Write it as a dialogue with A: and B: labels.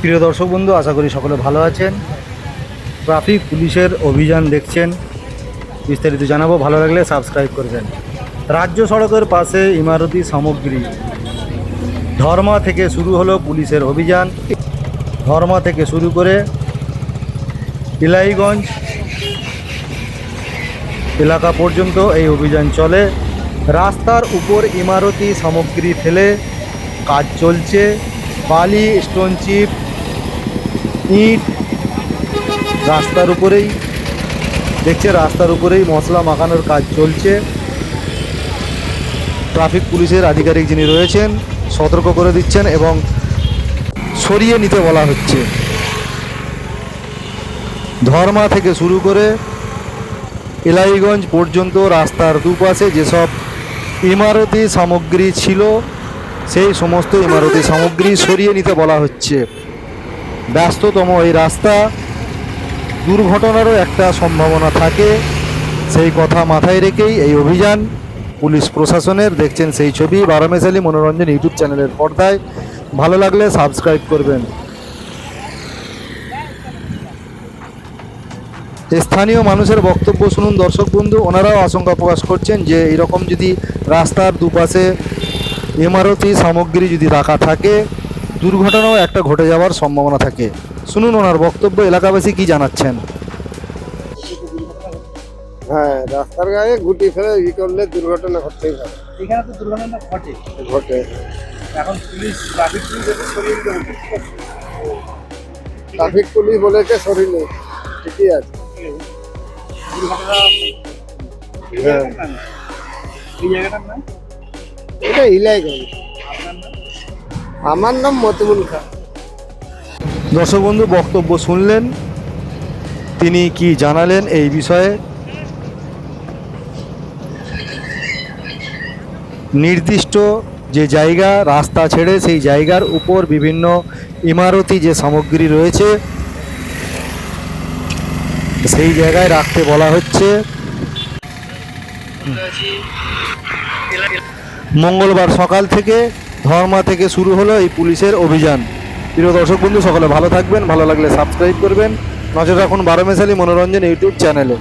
A: প্রিয় দর্শক বন্ধু, আশা করি সকলে ভালো আছেন। ট্রাফিক পুলিশের অভিযান দেখছেন, বিস্তারিত জানাব। ভালো লাগলে সাবস্ক্রাইব করবেন। রাজ্য সড়কের পাশে ইমারতি সামগ্রী। ধর্মা থেকে শুরু হলো পুলিশের অভিযান। ধর্মা থেকে শুরু করে ইলাইগঞ্জ এলাকা পর্যন্ত এই অভিযান চলে। রাস্তার উপর ইমারতি সামগ্রী ফেলে কাজ চলছে। বালি, স্টোন চিপ ইট, রাস্তার উপরেই, দেখছে রাস্তার উপরেই মশলা মাখানোর কাজ চলছে। ট্রাফিক পুলিশের আধিকারিক যিনি রয়েছেন, সতর্ক করে দিচ্ছেন এবং সরিয়ে নিতে বলা হচ্ছে। ধর্মা থেকে শুরু করে এলাইগঞ্জ পর্যন্ত রাস্তার দুপাশে যেসব ইমারতি সামগ্রী ছিল, সেই সমস্ত ইমারতি সামগ্রী সরিয়ে নিতে বলা হচ্ছে। ব্যস্ততম এই রাস্তা। দুর্ঘটনারও একটা সম্ভাবনা থাকে। সেই কথা মাথায় রেখেই এই অভিযান। পুলিশ প্রশাসনের দেখছেন সেই ছবি। বারামেশালী মনোরঞ্জন ইউটিউব চ্যানেলের পর্দায়। ভালো লাগলে সাবস্ক্রাইব করবেন। স্থানীয় মানুষের বক্তব্য শুনুন দর্শক বন্ধু। ওনারাও আশঙ্কা প্রকাশ করছেন যে এরকম যদি রাস্তার দুপাশে ইমারতি সামগ্রী যদি রাখা থাকে দুর্ঘটনাও একটা ঘটে যাওয়ার সম্ভাবনা থাকে। শুনুন ওনার বক্তব্য এলাকাবাসী কি জানাচ্ছেন?
B: হ্যাঁ রাস্তার গায়ে গুটি ফেলে ই করলে দুর্ঘটনা ঘটতেই পারে
A: এখানে তো দুর্ঘটনা ঘটে।
B: ঘটে।
A: এখন পুলিশ ট্রাফিক পুলিশ এসে সরিয়ে
B: ট্রাফিক পুলিশ বলেছে শরীরে ঠিকই আছে।
A: দুর্ঘটনা
B: হ্যাঁ।
A: এই জায়গাটার নাম?
B: এটা ইলাইগঞ্জ। আমার নাম মতিবুল খান
A: দর্শক বন্ধু বক্তব্য শুনলেন। তিনি কি জানালেন এই বিষয়ে? নির্দিষ্ট যে জায়গা, রাস্তা ছেড়ে সেই জায়গার উপর বিভিন্ন ইমারতি যে সামগ্রী রয়েছে, সেই জায়গায় রাখতে বলা হচ্ছে। মঙ্গলবার সকাল থেকে ধর্মা থেকে শুরু হলো এই পুলিশের অভিযান। প্রিয় দর্শক বন্ধু, সকলে ভালো থাকবেন, ভালো লাগলে সাবস্ক্রাইব করবেন। নজর রাখুন বারো মেশালী মনোরঞ্জন ইউটিউব চ্যানেলে।